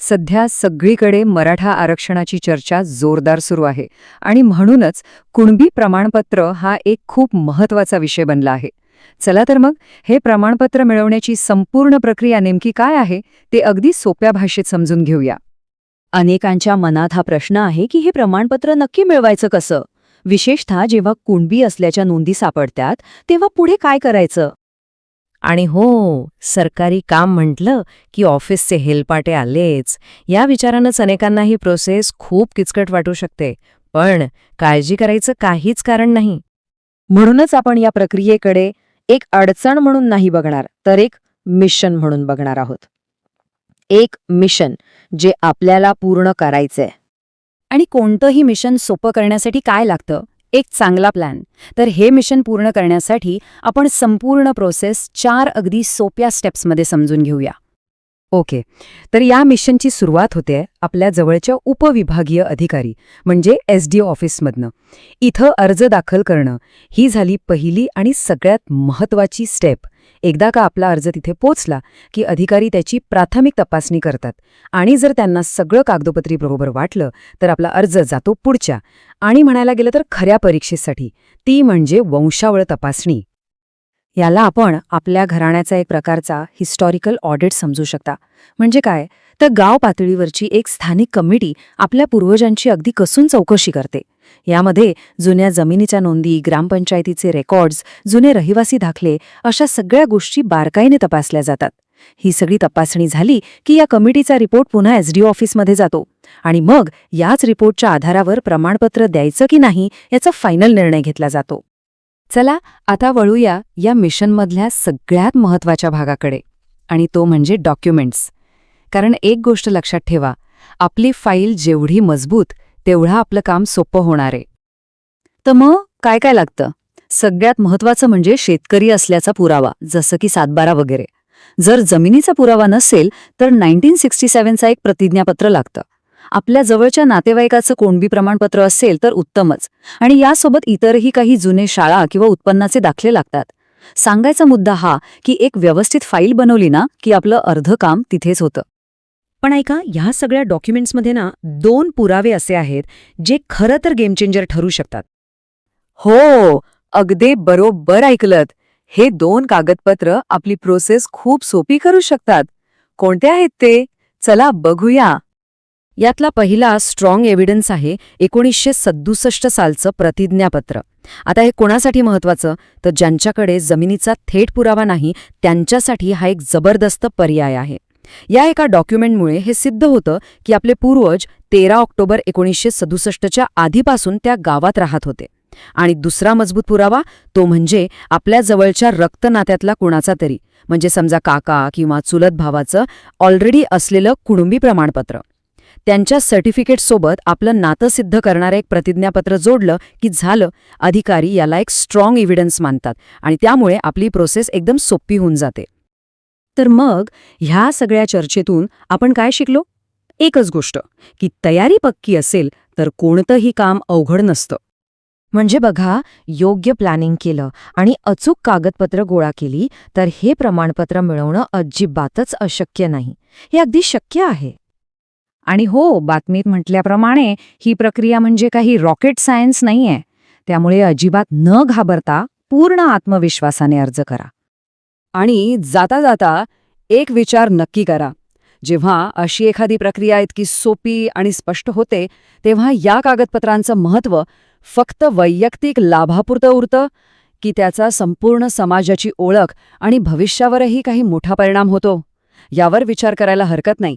सध्या सगळीकडे मराठा आरक्षणाची चर्चा जोरदार सुरू आहे आणि म्हणूनच कुणबी प्रमाणपत्र हा एक खूप महत्त्वाचा विषय बनला आहे. चला तर मग हे प्रमाणपत्र मिळवण्याची संपूर्ण प्रक्रिया नेमकी काय आहे ते अगदी सोप्या भाषेत समजून घेऊया. अनेकांच्या मनात हा प्रश्न आहे की हे प्रमाणपत्र नक्की मिळवायचं कसं? विशेषतः जेव्हा कुणबी असल्याच्या नोंदी सापडतात तेव्हा पुढे काय करायचं? आणि हो सरकारी काम म्हटलं की ऑफिसचे हेलपाटे आलेच. या विचारानंच अनेकांना ही प्रोसेस खूप किचकट वाटू शकते. पण काळजी करायचं काहीच कारण नाही. म्हणूनच आपण या प्रक्रियेकडे एक अडचण म्हणून नाही बघणार तर एक मिशन म्हणून बघणार आहोत. एक मिशन जे आपल्याला पूर्ण करायचंय. आणि कोणतंही मिशन सोपं करण्यासाठी काय लागतं? एक चांगला प्लॅन तर हे मिशन पूर्ण करण्यासाठी आपण संपूर्ण प्रोसेस चार अगदी सोप्या स्टेप्समध्ये समजून घेऊया. ओके. तर या मिशनची सुरुवात होते आपल्या जवळच्या उपविभागीय अधिकारी म्हणजे एस डी ऑफिसमधनं. इथं अर्ज दाखल करणं ही झाली पहिली आणि सगळ्यात महत्वाची स्टेप. एकदा का आपला अर्ज तिथे पोचला की अधिकारी त्याची प्राथमिक तपासणी करतात आणि जर त्यांना सगळं कागदोपत्री बरोबर वाटलं तर आपला अर्ज जातो पुढच्या. आणि म्हणायला गेलं तर खऱ्या परीक्षेसाठी. ती म्हणजे वंशावळ तपासणी. याला आपण आपल्या घराण्याचा एक प्रकारचा हिस्टॉरिकल ऑडिट समजू शकता. म्हणजे काय? तर गाव पातळीवरची एक स्थानिक कमिटी आपल्या पूर्वजांची अगदी कसून चौकशी करते. यामध्ये जुन्या जमिनीच्या नोंदी ग्रामपंचायतीचे रेकॉर्ड्स जुने रहिवासी दाखले अशा सगळ्या गोष्टी बारकाईने तपासल्या जातात. ही सगळी तपासणी झाली की या कमिटीचा रिपोर्ट पुन्हा एसडीओ ऑफिसमध्ये जातो. आणि मग याच रिपोर्टच्या आधारावर प्रमाणपत्र द्यायचं की नाही याचा फायनल निर्णय घेतला जातो. चला आता वळूया या मिशनमधल्या सगळ्यात महत्त्वाच्या भागाकडे. आणि तो म्हणजे डॉक्युमेंट्स. कारण एक गोष्ट लक्षात ठेवा आपली फाईल जेवढी मजबूत तेवढं आपलं काम सोपं होणार आहे. तर मग काय काय लागतं? सगळ्यात महत्वाचं म्हणजे शेतकरी असल्याचा पुरावा जसं की सातबारा वगैरे. जर जमिनीचा पुरावा नसेल तर नाईन्टीन सिक्स्टी सेव्हनचा एक प्रतिज्ञापत्र लागतं. आपल्या जवळच्या नातेवाईकाचं कोणबी प्रमाणपत्र असेल तर उत्तमच. आणि यासोबत इतरही काही जुने शाळा किंवा उत्पन्नाचे दाखले लागतात. सांगायचा मुद्दा हा की एक व्यवस्थित फाईल बनवली ना की आपलं अर्ध काम तिथेच होतं. पण ऐका ह्या सगळ्या डॉक्युमेंट्समध्ये ना दोन पुरावे असे आहेत जे खरं तर गेम चेंजर ठरू शकतात. हो अगदी बरोबर ऐकलत. हे दोन कागदपत्र आपली प्रोसेस खूप सोपी करू शकतात. कोणते आहेत ते? चला बघूया. यातला पहिला स्ट्रॉंग एव्हिडन्स आहे एकोणीसशे सदुसष्ट सालचं प्रतिज्ञापत्र. आता हे कोणासाठी महत्वाचं? तर ज्यांच्याकडे जमिनीचा थेट पुरावा नाही त्यांच्यासाठी हा एक जबरदस्त पर्याय आहे. या एका डॉक्युमेंटमुळे हे सिद्ध होतं की आपले पूर्वज तेरा ऑक्टोबर एकोणीसशे सदुसष्टच्या आधीपासून त्या गावात राहत होते. आणि दुसरा मजबूत पुरावा तो म्हणजे आपल्या जवळच्या रक्तनात्यातला कुणाचा तरी म्हणजे समजा काका किंवा चुलत भावाचं ऑलरेडी असलेलं कुणुंबी प्रमाणपत्र. त्यांच्या सर्टिफिकेटसोबत आपलं नातं सिद्ध करणारं एक प्रतिज्ञापत्र जोडलं की झालं. अधिकारी याला एक स्ट्रॉंग इव्हिडन्स मानतात आणि त्यामुळे आपली प्रोसेस एकदम सोपी होऊन जाते. तर मग ह्या सगळ्या चर्चेतून आपण काय शिकलो? एकच गोष्ट की तयारी पक्की असेल तर कोणतंही काम अवघड नसतं. म्हणजे बघा योग्य प्लॅनिंग केलं आणि अचूक कागदपत्र गोळा केली तर हे प्रमाणपत्र मिळवणं अजिबातच अशक्य नाही. हे अगदी शक्य आहे. आणि हो बातमीत म्हटल्याप्रमाणे ही प्रक्रिया म्हणजे काही रॉकेट सायन्स नाहीये. त्यामुळे अजिबात न घाबरता पूर्ण आत्मविश्वासाने अर्ज करा. आणि जाता जाता एक विचार नक्की करा. जेव्हा अशी एखादी प्रक्रिया इतकी सोपी आणि स्पष्ट होते तेव्हा या कागदपत्रांचं महत्त्व फक्त वैयक्तिक लाभापुरतं उरतं की त्याचा संपूर्ण समाजाची ओळख आणि भविष्यावरही काही मोठा परिणाम होतो? यावर विचार करायला हरकत नाही.